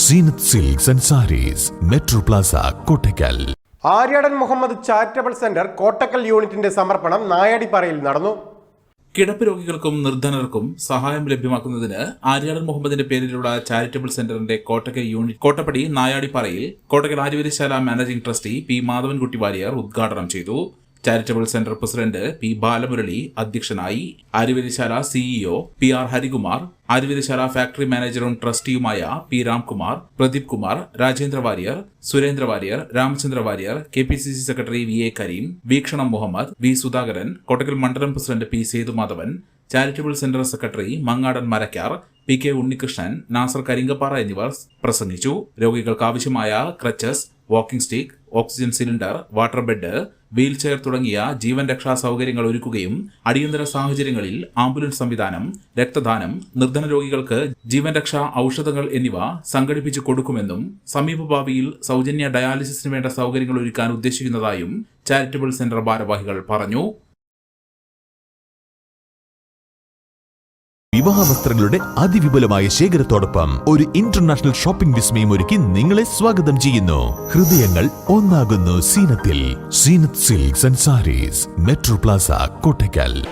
Seenath silks and sarees metro plaza Kottakkal. Aryadan Muhammad charitable centre Kottakkal യൂണിറ്റിന്റെ സമർപ്പണം നായാടിപ്പാറയിൽ നടന്നു. കിടപ്പ് രോഗികൾക്കും നിർധനർക്കും സഹായം ലഭ്യമാക്കുന്നതിന് ആര്യാടൻ മുഹമ്മദിന്റെ പേരിലുള്ള ചാരിറ്റബിൾ സെന്ററിന്റെ Kottakkal unit Kottappadi നായാടിപ്പാറയിൽ Kottakkal Aryavaidyasala managing trustee P Madhavankutty Warrier ഉദ്ഘാടനം ചെയ്തു. Charitable centre president P Balamurali അധ്യക്ഷനായി അരുവരിശാല CEO P R Harikumar അരുവരിശാല factory മാനേജറും ട്രസ്റ്റിയുമായ P Ramkumar Pradeep Kumar Rajendra Warrier Surendra Warrier Ramachandra Warrier K P C C secretary V A Karim Veekshanam Muhammad V Sudhakaran Kottakkal മണ്ഡലം president P Sethumadhavan charitable centre secretary Mangadan Marakkar P K Unnikrishnan Nasar Karinkappara എന്നിവർ പ്രസംഗിച്ചു. രോഗികൾക്ക് ആവശ്യമായ crutches walking stick oxygen cylinder water bed wheel chair തുടങ്ങിയ ജീവൻ രക്ഷാ സൗകര്യങ്ങൾ ഒരുക്കുകയും അടിയന്തര സാഹചര്യങ്ങളിൽ ആംബുലൻസ് സംവിധാനം രക്തദാനം നിർധന രോഗികൾക്ക് ജീവൻ രക്ഷാ ഔഷധങ്ങൾ എന്നിവ സംഘടിപ്പിച്ചു കൊടുക്കുമെന്നും സമീപഭാവിയിൽ സൗജന്യ ഡയാലിസിസിന് വേണ്ട സൗകര്യങ്ങൾ ഒരുക്കാൻ ഉദ്ദേശിക്കുന്നതായും ചാരിറ്റബിൾ സെന്റർ ഭാരവാഹികൾ പറഞ്ഞു. വിവാഹ വസ്ത്രങ്ങളുടെ അതിവിപുലമായ ശേഖരത്തോടൊപ്പം ഒരു ഇന്റർനാഷണൽ ഷോപ്പിംഗ് വിസ്മയം ഒരുക്കി നിങ്ങളെ സ്വാഗതം ചെയ്യുന്നു. ഹൃദയങ്ങൾ ഒന്നാകുന്നു സീനത്തിൽ. Seenath silks and sarees. Metro plaza Kottakkal.